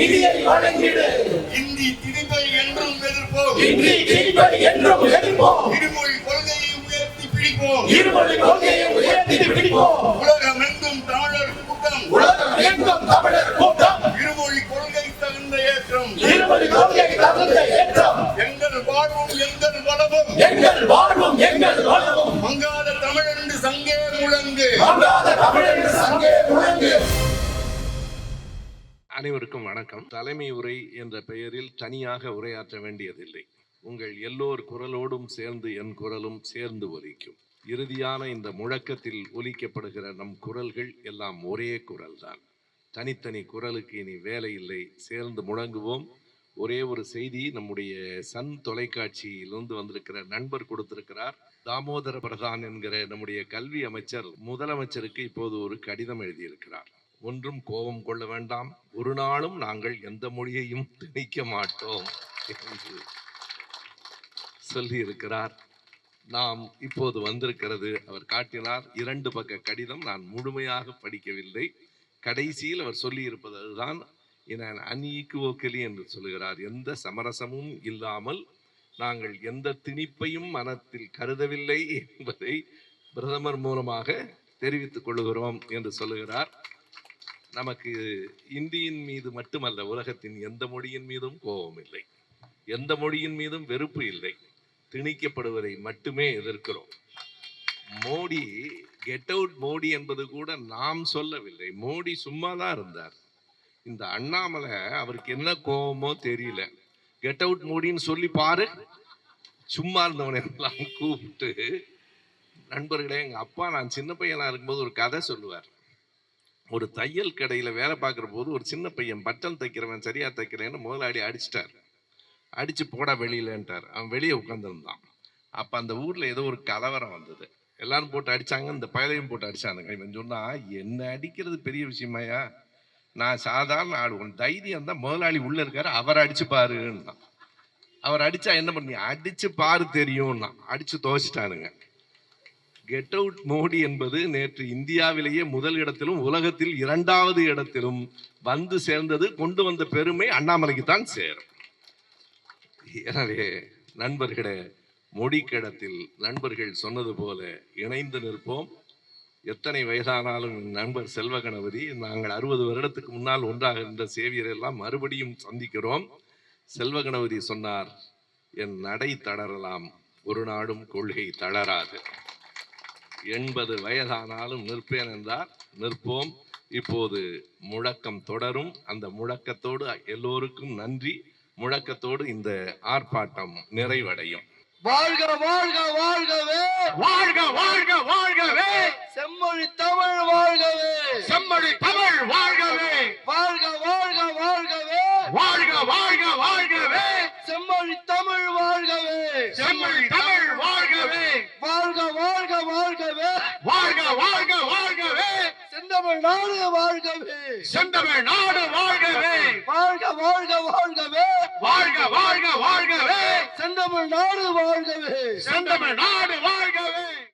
நிதியை வழங்கிடு இந்தி திணிப்பை என்றும் எதிர்ப்போம். இன்றி திணிப்பை என்றும் எதிர்ப்போம். இருமொழி கொள்கையை உயர்த்தி பிடிப்போம். இருமொழி கொள்கையை உயர்த்தி பிடிப்போம். உலகமெங்கும் தமிழர் கூட்டம். உலகம் எங்கும் தமிழர் கூட்டம். இருமொழி கொள்கை தகுந்த ஏற்றம். இருமொழி கொள்கை தகுந்த ஏற்றம். எங்கள் வாழ்வும் எங்கள் வளமும். எங்கள் வாழ்வும் எங்கள் வளமும். மங்காத தமிழென்று சங்கே முழங்கு. வாங்காத தமிழர் அனைவருக்கும் வணக்கம். தலைமை உரை என்ற பெயரில் தனியாக உரையாற்ற வேண்டியதில்லை. உங்கள் எல்லோர் குரலோடும் சேர்ந்து என் குரலும் சேர்ந்து ஒலிக்கும். இறுதியான இந்த முழக்கத்தில் ஒலிக்கப்படுகிற நம் குரல்கள் எல்லாம் ஒரே குரல்தான். தனித்தனி குரலுக்கு இனி வேலை இல்லை. சேர்ந்து முழங்குவோம். ஒரே ஒரு செய்தி நம்முடைய சன் தொலைக்காட்சியிலிருந்து வந்திருக்கிற நண்பர் கொடுத்திருக்கிறார். தாமோதர பிரதான் என்கிற நம்முடைய கல்வி அமைச்சர் முதலமைச்சருக்கு இப்போது ஒரு கடிதம் எழுதியிருக்கிறார். ஒன்றும் கோபம் கொள்ள வேண்டாம். ஒரு நாளும் நாங்கள் எந்த மொழியையும் திணிக்க மாட்டோம் என்று சொல்லியிருக்கிறார். நாம் இப்போது வந்திருக்கிறது அவர் காட்டினார் இரண்டு பக்க கடிதம் நான் முழுமையாக படிக்கவில்லை. கடைசியில் அவர் சொல்லியிருப்பது அதுதான் அன்ஈக்குவோக்கலி என்று சொல்லுகிறார். எந்த சமரசமும் இல்லாமல் நாங்கள் எந்த திணிப்பையும் மனத்தில் கருதவில்லை என்பதை பிரதமர் மூலமாக தெரிவித்துக் கொள்கிறோம் என்று சொல்லுகிறார். நமக்கு இந்தியின் மீது மட்டுமல்ல உலகத்தின் எந்த மொழியின் மீதும் கோபம் இல்லை. எந்த மொழியின் மீதும் வெறுப்பு இல்லை. திணிக்கப்படுவதை மட்டுமே எதிர்க்கிறோம். மோடி கெட் அவுட் மோடி என்பது கூட நாம் சொல்லவில்லை. மோடி சும்மா தான் இருந்தார். இந்த அண்ணாமலை அவருக்கு என்ன கோபமோ தெரியல. கெட் அவுட் மோடின்னு சொல்லி பாரு. சும்மா இருந்தவனை எல்லாம் கூப்பிட்டு நண்பர்களே எங்க அப்பா நான் சின்ன பையனா இருக்கும்போது ஒரு கதை சொல்லுவார். ஒரு தையல் கடையில் வேலை பார்க்குற போது ஒரு சின்ன பையன் பட்டன் தைக்கிறவன் சரியாக தைக்கிறேன்னு முதலாளி அடிச்சிட்டார். அடித்து போடா வெளியிலன்ட்டார். அவன் வெளியே உட்காந்துருந்தான் அப்போ அந்த ஊரில் ஏதோ ஒரு கலவரம் வந்தது. எல்லாரும் போட்டு அடித்தாங்க இந்த பயலையும் போட்டு அடித்தானுங்க இவன் சொன்னால் என்ன அடிக்கிறது பெரிய விஷயமாயா நான் சாதாரண ஆடு உன் தைரியம் தான் முதலாளி உள்ளே இருக்காரு. அவர் பாருன்னு பாருன்னா அவர் அடித்தா என்ன பண்ணி? அடித்து பாரு தெரியும்னா அடித்து துவச்சிட்டானுங்க. கெட் அவுட் மோடி என்பது நேற்று இந்தியாவிலேயே முதல் இடத்திலும் உலகத்தில் இரண்டாவது இடத்திலும் வந்து சேர்ந்தது கொண்டு வந்த பெருமை அண்ணாமலைக்கு தான் சேரும். எனவே நண்பர்களே மொழிக்கிடத்தில் நண்பர்கள் சொன்னது போல இணைந்து நிற்போம். எத்தனை வயதானாலும் நண்பர் செல்வ கணபதி நாங்கள் அறுபது வருடத்துக்கு முன்னால் ஒன்றாக இருந்த சேவியர் எல்லாம் மறுபடியும் சந்திக்கிறோம். செல்வ கணபதி சொன்னார் என் நடை தளரலாம் ஒரு நாடும் கொள்கை தளராது. எண்பது வயதானாலும் நிற்பேன் என்றார். நிற்போம். இப்போது முழக்கம் தொடரும். அந்த முழக்கத்தோடு எல்லோருக்கும் நன்றி. முழக்கத்தோடு இந்த ஆர்ப்பாட்டம் நிறைவடையும். வாழ்க வாழ்க வாழ்கவே! வாழ்க வாழ்க வாழ்கவே! செம்மொழி தமிழ் வாழ்கவே! செம்மொழி தமிழ் வாழ்கவே! வாழ்க வாழ்க வாழ்கவே! வாழ்க வாழ்க வாழ்கவே! செம்மொழி தமிழ் வாழ்கவே செம்மொழி தமிழ் வாழ்கவே வாழ்க வாழ்க வாழ்கவே வாழ்க வாழ்க வாழ்கவே செந்தமிழ் நாடு வாழ்கவே. செந்தமிழ் நாடு வாழ்கவே. வாழ்க வாழ்க வாழ்கவே. வாழ்க வாழ்க வாழ்கவே. செந்தமிழ் நாடு வாழ்கவே. செந்தமிழ் நாடு வாழ்கவே.